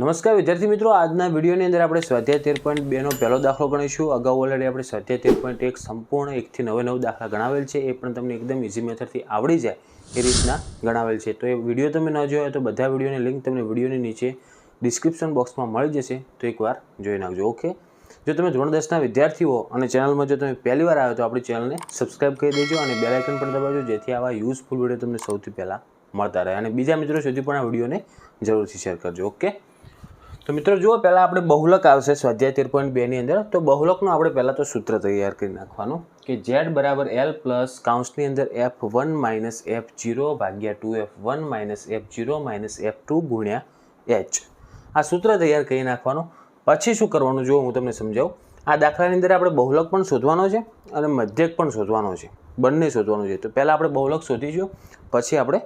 નમસ્કાર વિદ્યાર્થી મિત્રો, આજના વિડીયોની અંદર આપણે સ્વાધ્યાય તેર પોઈન્ટ બેનો પહેલો દાખલો ગણીશું. અગાઉ ઓલરેડી આપણે સ્વાધ્યાય તેર પોઈન્ટ એક સંપૂર્ણ એકથી નવે નવ દાખલા ગણાવેલ છે. એ પણ તમને એકદમ ઇઝી મેથડથી આવડી જાય એ રીતના ગણાવેલ છે. તો એ વીડિયો તમે ન જોયો તો બધા વિડીયોની લિંક તમને વિડીયોની નીચે ડિસ્ક્રિપ્શન બોક્સમાં મળી જશે. તો એકવાર જોઈ નાખજો. ઓકે જો તમે ધોરણ દસના હો અને ચેનલમાં જો તમે પહેલી વાર આવ્યો તો આપણી ચેનલને સબસ્ક્રાઇબ કરી દેજો અને બેલ આઇકન પણ દબાવજો, જેથી આવા યુઝફુલ વીડિયો તમને સૌથી પહેલાં મળતા રહે. અને બીજા મિત્રો સુધી પણ આ વિડીયોને જરૂરથી શેર કરજો. ઓકે તો મિત્રો જુઓ, પહેલાં આપણે બહુલક આવશે સ્વાધ્યાય તેર પોઈન્ટ બેની અંદર. તો બહુલકનું આપણે પહેલાં તો સૂત્ર તૈયાર કરી નાખવાનું કે ઝેડ બરાબર એલ પ્લસ કાઉન્સની અંદર F one minus F zero ભાગ્યા two F one minus F zero minus F two ગુણ્યા એચ આ સૂત્ર તૈયાર કરી નાખવાનું. પછી શું કરવાનું? જુઓ, હું તમને સમજાવું. આ દાખલાની અંદર આપણે બહુલક પણ શોધવાનો છે અને મધ્યક પણ શોધવાનો છે. બંને શોધવાનું છે. તો પહેલાં આપણે બહુલક શોધીશું, પછી આપણે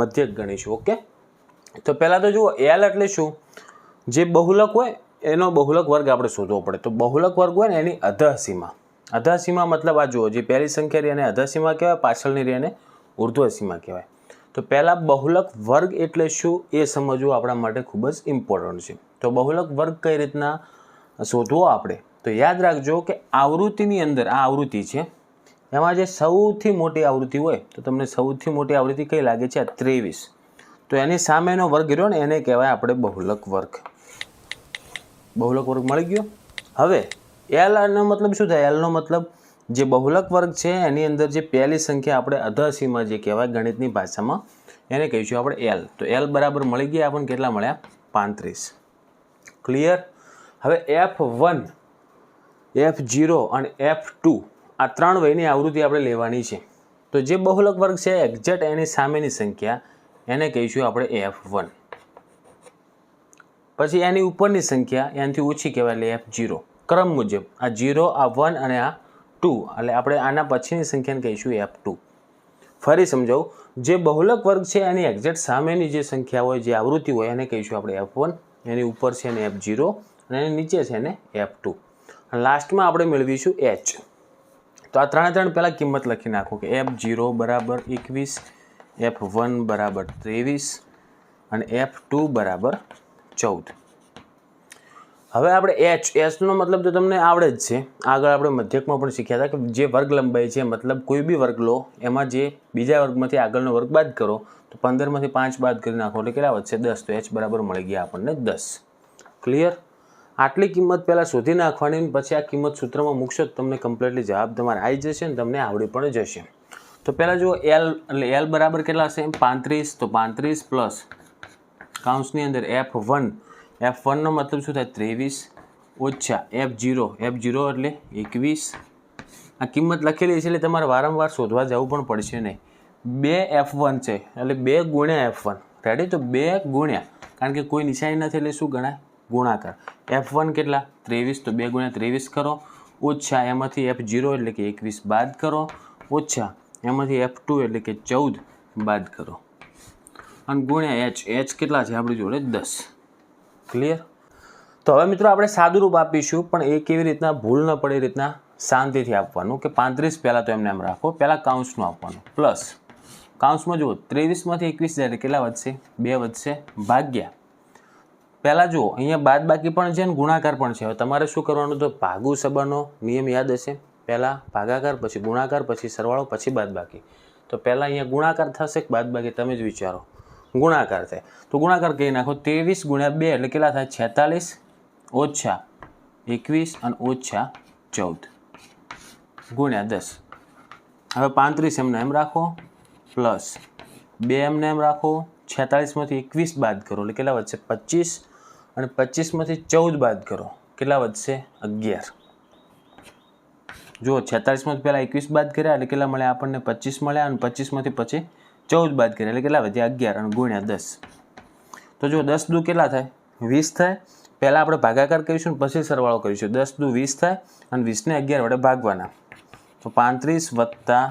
મધ્યક ગણીશું, ઓકે? તો પહેલાં તો જુઓ એલ એટલે શું? જે બહુલક હોય, એનો બહુલક વર્ગ આપણે શોધવો પડે. તો બહુલક વર્ગ હોય ને, એની અધાસીમા. અધાસીમા મતલબ આ જુઓ, જે પહેલી સંખ્યા રહી એને અધઃસીમા કહેવાય, પાછળની રહી એને ઉર્ધ્વસીમા કહેવાય. તો પહેલાં બહુલક વર્ગ એટલે શું એ સમજવું આપણા માટે ખૂબ જ ઇમ્પોર્ટન્ટ છે. તો બહુલક વર્ગ કઈ રીતના શોધવો આપણે? તો યાદ રાખજો કે આવૃત્તિની અંદર, આ આવૃત્તિ છે, એમાં જે સૌથી મોટી આવૃત્તિ હોય, તો તમને સૌથી મોટી આવૃત્તિ કઈ લાગે છે? આ ત્રેવીસ. તો એની સામેનો વર્ગ રહ્યો ને, એને કહેવાય આપણે બહુલક વર્ગ. બહુલક વર્ગ મળી ગયો. હવે એલ નો મતલબ શું થાય? એલનો મતલબ જે બહુલક વર્ગ છે, એની અંદર જે પહેલી સંખ્યા આપણે અધાસીમાં જે કહેવાય ગણિતની ભાષામાં, એને કહીશું આપણે એલ તો એલ બરાબર મળી ગયા, આપણને કેટલા મળ્યા? પાંત્રીસ. ક્લિયર હવે એફ વન એફ જીરો અને એફ ટુ આ ત્રણ વયની આવૃત્તિ આપણે લેવાની છે. તો જે બહુલક વર્ગ છે, એક્ઝેક્ટ એની સામેની સંખ્યા, એને કહીશું આપણે એફ વન પછી એની ઉપરની સંખ્યા એનાથી ઓછી કહેવાય એટલે એફ જીરો ક્રમ મુજબ, આ જીરો આ વન અને આ ટુ એટલે આપણે આના પછીની સંખ્યાને કહીશું એફ ટુ ફરી સમજાવું. જે બહુલક વર્ગ છે એની એક્ઝેક્ટ સામેની જે સંખ્યા હોય, જે આવૃત્તિ હોય, એને કહીશું આપણે એફ વન એની ઉપર છે એને એફ જીરો અને એની નીચે છે એને એફ ટુ લાસ્ટમાં આપણે મેળવીશું એચ તો આ ત્રણે ત્રણ પહેલાં કિંમત લખી નાખો કે એફ જીરો બરાબર એકવીસ એફ વન બરાબર ત્રેવીસ અને એફ ટુ બરાબર ચૌદ. હવે આપણે એચ એચનો મતલબ તો તમને આવડે જ છે. આગળ આપણે મધ્યકમાં પણ શીખ્યા હતા કે જે વર્ગ લંબાઈ છે, મતલબ કોઈ બી વર્ગ લો, એમાં જે બીજા વર્ગમાંથી આગળનો વર્ગ બાદ કરો, તો પંદરમાંથી પાંચ બાદ કરી નાખો એટલે કેટલા વધશે? દસ. તો એચ બરાબર મળી ગયા આપણને દસ. ક્લિયર આટલી કિંમત પહેલાં શોધી નાખવાની પછી આ કિંમત સૂત્રમાં મૂકશો તમને કમ્પ્લીટલી જવાબ તમારે આવી જશે ને તમને આવડી પણ જશે. તો પહેલાં જુઓ એલ એટલે એલ બરાબર કેટલા હશે? પાંત્રીસ. તો પાંત્રીસ પ્લસ કાઉન્સની અંદર એફ વન એફ વનનો મતલબ શું થાય? ત્રેવીસ ઓછા એફ જીરો એફ જીરો એટલે એકવીસ. આ કિંમત લખેલી છે એટલે તમારે વારંવાર શોધવા જવું પણ પડશે નહીં. બે એફ વન છે, એટલે બે ગુણ્યા એફ વન રેડી તો બે ગુણ્યા. કારણ કે કોઈ નિશાની નથી એટલે શું ગણાય? ગુણાકાર. એફ વન કેટલા? ત્રેવીસ. તો બે ગુણ્યા ત્રેવીસ કરો. ઓછા એમાંથી એફ જીરો એટલે કે એકવીસ બાદ કરો. ઓછા એમાંથી એફ ટુ એટલે કે ચૌદ બાદ કરો. અને ગુણ્યા એચ એચ કેટલા છે આપણી જોડે? દસ. ક્લિયર તો હવે મિત્રો આપણે સાદું રૂપ આપીશું, પણ એ કેવી રીતના ભૂલ ન પડે એ રીતના શાંતિથી આપવાનું. કે પાંત્રીસ પહેલાં તો એમને એમ રાખો, પહેલાં કાઉન્સનું આપવાનું. પ્લસ કાઉન્સમાં જુઓ, ત્રેવીસમાંથી એકવીસ જાય કેટલા વધશે? બે વધશે. ભાગ્યા. પહેલાં જુઓ, અહીંયા બાદ બાકી પણ છે ને ગુણાકાર પણ છે. હવે તમારે શું કરવાનું? તો ભાગુ સબાનો નિયમ યાદ હશે. પહેલાં ભાગાકાર, પછી ગુણાકાર, પછી સરવાળો, પછી બાદ બાકી તો પહેલાં અહીંયા ગુણાકાર થશે કે બાદ બાકી તમે જ વિચારો. ગુણાકાર થાય. તો ગુણાકાર કહી નાખો ત્રેવીસ ગુણ્યા બે એટલે કેટલા થાય? છેતાલીસ ઓછા એકવીસ અને ઓછા ચૌદ. ગુણ્યા દસ. હવે પાંત્રીસ એમને એમ રાખો, પ્લસ બે એમને એમ રાખો, છેતાલીસમાંથી એકવીસ બાદ કરો એટલે કેટલા વધશે? પચીસ અને પચીસમાંથી ચૌદ બાદ કરો. કેટલા વધશે? અગિયાર. જુઓ, છેતાલીસમાંથી પહેલાં એકવીસ બાદ કર્યા એટલે કેટલા મળ્યા? આપણને પચીસ મળ્યા અને પચીસમાંથી પછી ચૌદ બાદ કરે, એટલે કેટલા વધ્યા અગિયાર અને ગુણ્યા દસ. તો જો દસ દુ કેટલા થાય? વીસ થાય. પહેલાં આપણે ભાગાકાર કરીશું પછી સરવાળો કરીશું. દસ દુ વીસ થાય અને વીસને અગિયાર વડે ભાગવાના. તો પાંત્રીસ વત્તા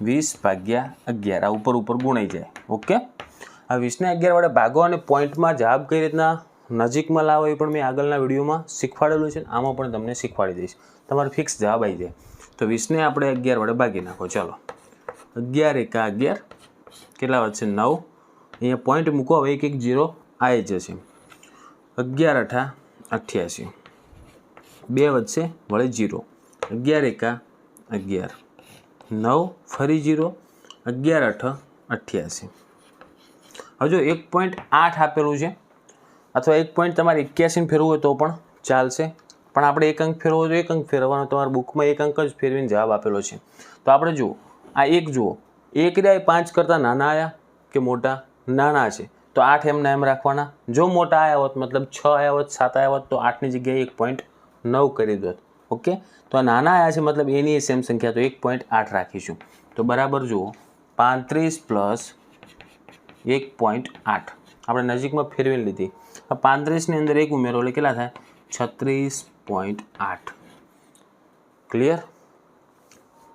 વીસ ભાગ્યા અગિયાર. આ ઉપર ઉપર ગુણાઈ જાય. ઓકે? આ વીસને અગિયાર વડે ભાગો અને પોઈન્ટમાં જવાબ કઈ રીતના નજીકમાં લાવો એ પણ મેં આગળના વિડીયોમાં શીખવાડેલું છે આમાં પણ તમને શીખવાડી દઈશ. તમારે ફિક્સ જવાબ આવી જાય. તો વીસને આપણે અગિયાર વડે ભાગી નાખો. ચાલો. અગિયાર એકા અગિયાર. કેટલા વધશે નવ. અહીંયા પોઈન્ટ મૂકો. હવે એક એક જીરો આવી જશે. અગિયાર અઠા અઠ્યાસી. બે વધશે, વળે જીરો અગિયાર એકા અગિયાર. નવ, ફરી જીરો અગિયાર અઠ અઠ્યાસી. હવે જો એક પોઈન્ટ આઠ આપેલું છે, અથવા એક પોઈન્ટ તમારે એક્યાસીને ફેરવું હોય તો પણ ચાલશે. પણ આપણે એક અંક ફેરવો તો એક અંક ફેરવવાનો. તમારા બુકમાં એક અંક જ ફેરવીને જવાબ આપેલો છે. તો આપણે જુઓ. આ એક જુઓ. એ પાંચ કરતાં નાના આવ્યા કે મોટા? નાના છે. તો આઠ એમના એમ રાખવાના. જો મોટા આવ્યા હોત, મતલબ છ આવ્યા હોત, સાત આવ્યા હોત, તો આઠની જગ્યાએ એક પોઈન્ટ નવ કરી દોત. ઓકે? તો આ નાના આવ્યા છે, મતલબ એની સેમ સંખ્યા. તો એક પોઈન્ટ આઠ રાખીશું. તો બરાબર જુઓ. પાંત્રીસ પ્લસ એક પોઈન્ટ આઠ. આપણે નજીકમાં ફેરવીને લીધી. આ પાંત્રીસની અંદર એક ઉમેરો એટલે કેટલા થાય? છત્રીસ પોઈન્ટ આઠ. ક્લિયર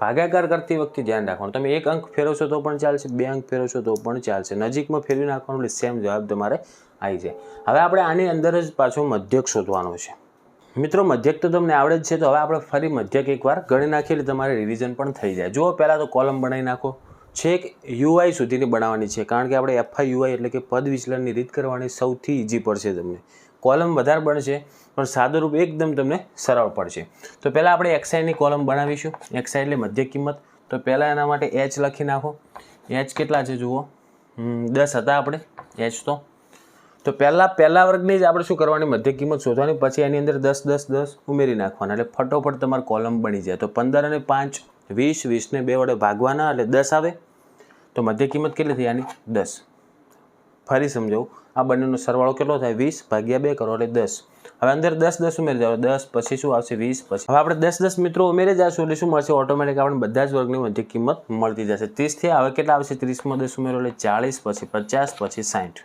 ભાગાકાર કરતી વખતે ધ્યાન રાખવાનું. તમે એક અંક ફેરવશો તો પણ ચાલશે, બે અંક ફેરવશો તો પણ ચાલશે. નજીકમાં ફેરવી નાખવાનું એટલે સેમ જવાબ તમારે આવી જાય. હવે આપણે આની અંદર જ પાછો મધ્યક શોધવાનો છે. મિત્રો, મધ્યક તો તમને આવડે જ છે, તો હવે આપણે ફરી મધ્યક એકવાર ગણી નાખીએ એટલે તમારે રિવિઝન પણ થઈ જાય. જુઓ, પહેલાં તો કોલમ બનાવી નાખો. છેક યુઆઈ સુધીની બનાવવાની છે, કારણ કે આપણે એફઆઈ યુઆઈ એટલે કે પદ વિચલનની રીત કરવાની સૌથી ઇઝી પડશે તમને. કોલમ વધારે બનશે, પણ સાદુરૂપ એકદમ તમને સરળ પડશે. તો પહેલાં આપણે એક્સઆઈની કોલમ બનાવીશું. એક્સઆઈ એટલે મધ્ય કિંમત. તો પહેલાં એના માટે એચ લખી નાખો. એચ કેટલા છે જુઓ. દસ હતા આપણે. એચ તો. તો પહેલાં, પહેલા વર્ગની જ આપણે શું કરવાની? મધ્ય કિંમત શોધવાની. પછી એની અંદર દસ દસ દસ ઉમેરી નાખવાના. એટલે ફટોફટ તમારી કોલમ બની જાય. તો પંદર અને પાંચ, વીસ, વીસને બે વડે ભાગવાના, એટલે દસ આવે. તો મધ્ય કિંમત કેટલી થઈ? આની દસ. ફરી સમજાવું. આ બંનેનો સરવાળો કેટલો થાય? વીસ ભાગ્યા બે કરો એટલે દસ. હવે અંદર દસ દસ ઉમેરી જાઓ દસ પછી શું આવશે? વીસ પછી. હવે આપણે દસ દસ મિત્રો ઉમેરી જશું એટલે શું મળશે? ઓટોમેટિક આપણે બધા જ વર્ગની મધ્ય કિંમત મળતી જશે. ત્રીસથી હવે કેટલા આવશે? ત્રીસમાં દસ ઉમેરો એટલે ચાળીસ પછી પચાસ પછી સાઠ.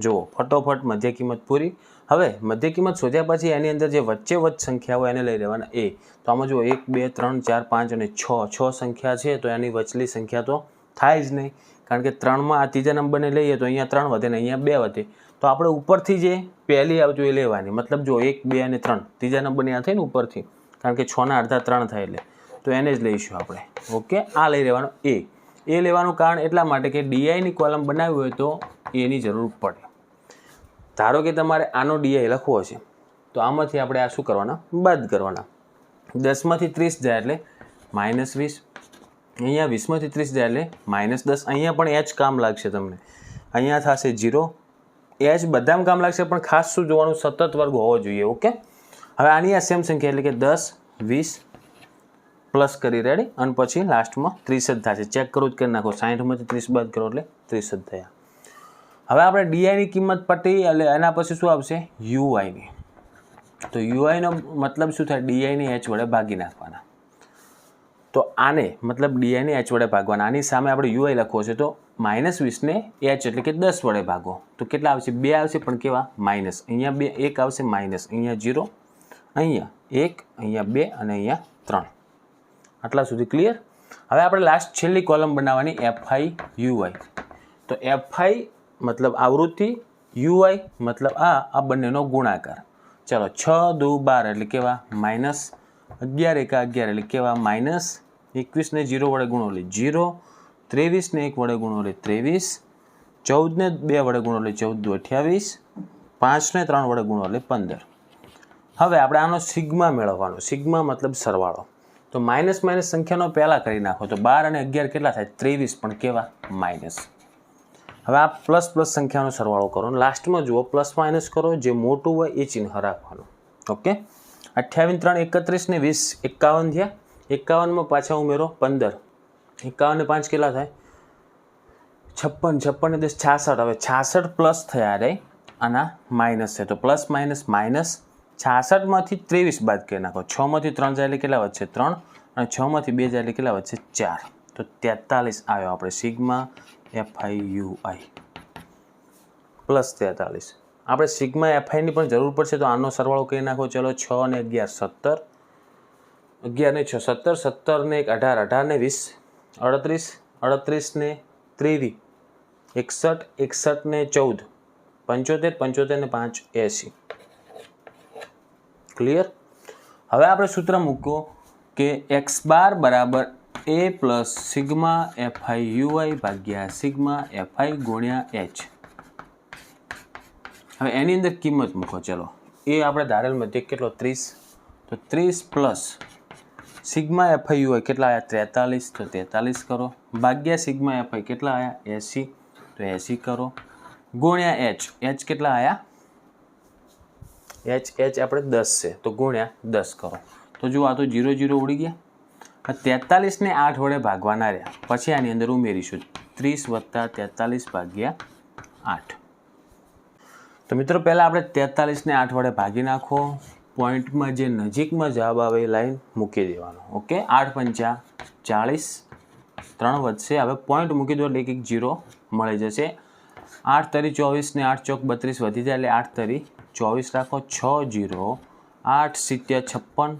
જુઓ, ફટોફટ મધ્ય કિંમત પૂરી. હવે મધ્ય કિંમત શોધ્યા પછી એની અંદર જે વચ્ચે વચ્ચ સંખ્યા હોય એને લઈ લેવાના. એ. તો આમાં જુઓ, એક, બે, ત્રણ, ચાર, પાંચ અને છ. છ સંખ્યા છે તો એની વચલી સંખ્યા તો થાય જ નહીં. કારણ કે ત્રણમાં આ ત્રીજા નંબરને લઈએ તો અહીંયા ત્રણ વધે ને અહીંયા બે વધે. તો આપણે ઉપરથી જે પહેલી આવતું એ લેવાની, મતલબ જો એક, બે અને ત્રણ, ત્રીજા નંબરની આ થઈ ને ઉપરથી, કારણ કે છના અડધા ત્રણ થાય એટલે. તો એને જ લઈશું આપણે. ઓકે? આ લઈ લેવાનો એ. એ લેવાનું કારણ એટલા માટે કે ડીઆઈની કોલમ બનાવી હોય તો એની જરૂર પડે. ધારો કે તમારે આનો ડીઆઈ લખવો છે, તો આમાંથી આપણે આ શું કરવાના? બાદ કરવાના. દસમાંથી ત્રીસ જાય એટલે માઇનસ વીસ અહીંયા વીસમાંથી ત્રીસ જાય એટલે માઇનસ દસ. અહીંયા પણ એચ કામ લાગશે તમને. અહીંયા થશે જીરો એચ બધામાં કામ લાગશે, પણ ખાસ શું જોવાનું, સતત વર્ગ હોવો જોઈએ ઓકે હવે આની આ સેમ સંખ્યા એટલે કે દસ, વીસ પ્લસ કરી રેડી અને પછી લાસ્ટમાં ત્રીસ જ થશે. ચેક કરું જ કરી નાખો. સાઠમાંથી ત્રીસ બાદ કરો એટલે ત્રીસ જ થયા. હવે આપણે ડીઆઈની કિંમત પટી એટલે એના પછી શું આવશે? યુઆઈની તો યુઆઈનો મતલબ શું થાય? ડીઆઈની એચ વડે ભાગી નાખવાના. તો આને, મતલબ ડીઆઈને એચ વડે ભાગવાના આની સામે આપણે યુઆઈ લખવો છે, તો માઇનસ વીસને એચ એટલે કે દસ વડે ભાગો. તો કેટલા આવશે? બે આવશે, પણ કેવા? માઇનસ. અહીંયા બે, એક આવશે, માઇનસ. અહીંયા જીરો, અહીંયા એક, અહીંયા બે અને અહીંયા ત્રણ. આટલા સુધી ક્લિયર હવે આપણે લાસ્ટ છેલ્લી કોલમ બનાવવાની એફઆઈ યુઆઈ તો એફઆઈ મતલબ આવૃત્તિ યુઆઈ મતલબ આ આ બંનેનો ગુણાકાર. ચાલો, છ દુ બાર એટલે કેવા? માઇનસ અગિયાર એકા અગિયાર એટલે કેવા? માઇનસ એકવીસને જીરો વડે ગુણો એટલે જીરો, ત્રેવીસને એક વડે ગુણો એટલે ત્રેવીસ, ચૌદને બે વડે ગુણો એટલે ચૌદ દુ અઠ્યાવીસ, પાંચને ત્રણ વડે ગુણો એટલે પંદર. હવે આપણે આનો સિગ્મા મેળવવાનો. સિગ્મા મતલબ સરવાળો. તો માઇનસ માઇનસ સંખ્યાનો પહેલાં કરી નાખો. તો બાર અને અગિયાર કેટલા થાય? ત્રેવીસ. પણ કેવા? માઇનસ. હવે આ પ્લસ પ્લસ સંખ્યાનો સરવાળો કરો. લાસ્ટમાં જુઓ, પ્લસ માઇનસ કરો. જે મોટું હોય એ ચિહ્ન રાખવાનું. ઓકે? અઠ્યાવીસ, ત્રણ, એકત્રીસ ને વીસ. એકાવન થયા. એકાવનમાં પાછા ઉમેરો પંદર. એકાવન ને પાંચ કેટલા થાય? છપ્પન છપ્પન દસ, છાસઠ. હવે છાસઠ પ્લસ થયા રે આના માઇનસ છે. તો પ્લસ માઇનસ માઇનસ છાસઠમાંથી ત્રેવીસ બાદ કરી નાખો. છમાંથી ત્રણ જાય એટલે કેટલા વધશે? ત્રણ. અને છમાંથી બે જાય એટલે કેટલા વધશે? ચાર. તો તેતાલીસ આવ્યો આપણે સિગ્મા એફઆઈ યુઆઈ પ્લસ તેતાલીસ. આપણે સિગ્મા એફઆઈની પણ જરૂર પડશે તો આનો સરવાળો કરી નાખો. ચલો છ અને અગિયાર સત્તર. અગિયાર ને છ, સત્તર સત્તર ને એક, અઢાર અઢાર ને વીસ, અડત્રીસ અડત્રીસ ને ત્રેવીસ, એકસઠ એકસઠ ને ચૌદ, પંચોતેર પંચોતેર ને પાંચ, એંસી. ક્લિયર હવે આપણે સૂત્ર મૂકો કે એક્સ બાર બરાબર A plus sigma FI UI ભાગ્યા સિગ્મા એફઆઈ ગુણ્યા એચ હવે એની અંદર કિંમત મૂકો, ચલો. એ આપણે ધારેલ મધ્યક કેટલો, ત્રીસ? તો ત્રીસ પ્લસ સિગ્મા એફઆઈ હોય કેટલા આવ્યા ત્રેતાલીસ. તો તેતાલીસ કરો. ભાગ્યા સિગ્મા એફઆઈ કેટલા આવ્યા એંસી. તો એંસી કરો. ગુણ્યા એચ. એચ કેટલા આવ્યા એચ એચ આપણે દસ છે. તો ગુણ્યા દસ કરો. તો જુઓ, આ તો જીરો જીરો ઉડી ગયા. તેતાલીસને આઠ વડે ભાગવાના રહ્યા. પછી આની અંદર ઉમેરીશું. ત્રીસ વત્તા તેતાલીસ ભાગ્યા આઠ. તો મિત્રો, પહેલાં આપણે તેતાલીસને આઠ વડે ભાગી નાખો. પોઈન્ટમાં જે નજીકમાં જવાબ આવે એ લાઈન મૂકી દેવાનો. ઓકે? આઠ પંચા ચાળીસ. ત્રણ વધશે. હવે પોઈન્ટ મૂકી દો એટલે એક જીરો મળી જશે. આઠ તરી ચોવીસ ને આઠ ચોક બત્રીસ વધી જાય એટલે આઠ તરી ચોવીસ રાખો. છ જીરો. આઠ સિત્તેર છપ્પન.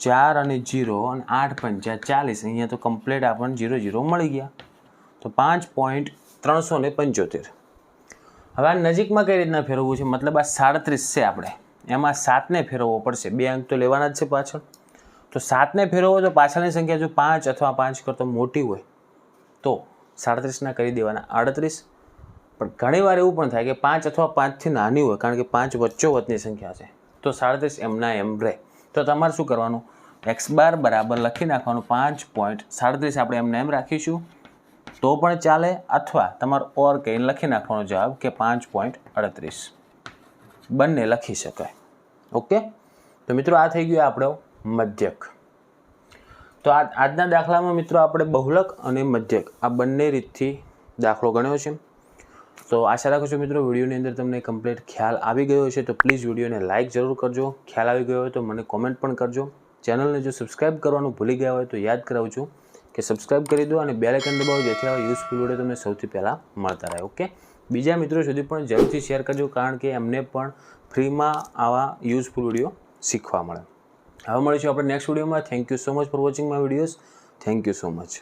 ચાર અને જીરો અને આઠ પંચા ચાલીસ. અહીંયા તો કમ્પ્લીટ આપણને જીરો જીરો મળી ગયા. તો પાંચ પોઈન્ટ ત્રણસો ને પંચોતેર. હવે આ નજીકમાં કઈ રીતના ફેરવવું છે? મતલબ આ સાડત્રીસ છે આપણે. એમાં સાતને ફેરવવો પડશે. બે અંક તો લેવાના જ છે પાછળ. તો સાતને ફેરવવો તો પાછળની સંખ્યા જો પાંચ અથવા પાંચ કરતાં મોટી હોય, તો સાડત્રીસના કરી દેવાના આડત્રીસ. પણ ઘણી વાર એવું પણ થાય કે પાંચ અથવા પાંચથી નાની હોય, કારણ કે પાંચ વચ્ચોવચની સંખ્યા છે. તો સાડત્રીસ એમના એમ રહે. તો તમારે શું કરવાનું? એક્સ બાર બરાબર લખી નાખવાનું પાંચ પોઈન્ટ સાડત્રીસ આપણે એમને એમ રાખીશું. તો પણ ચાલે અથવા તમારે ઓર કહીને લખી નાખવાનો જવાબ કે પાંચ પોઈન્ટ અડત્રીસ. બંને લખી શકાય. ઓકે? તો મિત્રો આ થઈ ગયું આપણો મધ્યક. તો આ આજના દાખલામાં મિત્રો આપણે બહુલક અને મધ્યક આ બંને રીતથી દાખલો ગણ્યો છે. તો આશા રાખું છું મિત્રો વિડીયોની અંદર તમને કમ્પ્લીટ ખ્યાલ આવી ગયો છે તો પ્લીઝ વિડીયોને લાઇક જરૂર કરજો. ખ્યાલ આવી ગયો હોય તો મને કોમેન્ટ પણ કરજો. ચેનલને જો સબસ્ક્રાઈબ કરવાનું ભૂલી ગયા હોય તો યાદ કરાવું છું. કે સબસ્ક્રાઇબ કરી દો અને બેલ આઇકન દબાવો, જેથી આવા યુઝફુલ વીડિયો તમને સૌથી પહેલાં મળતા રહે ઓકે બીજા મિત્રો સુધી પણ જરૂરથી શેર કરજો, કારણ કે એમને પણ ફ્રીમાં આવા યુઝફુલ વીડિયો શીખવા મળે. હવે મળીશું આપણે નેક્સ્ટ વિડીયોમાં thank you so much for watching my videos thank you so much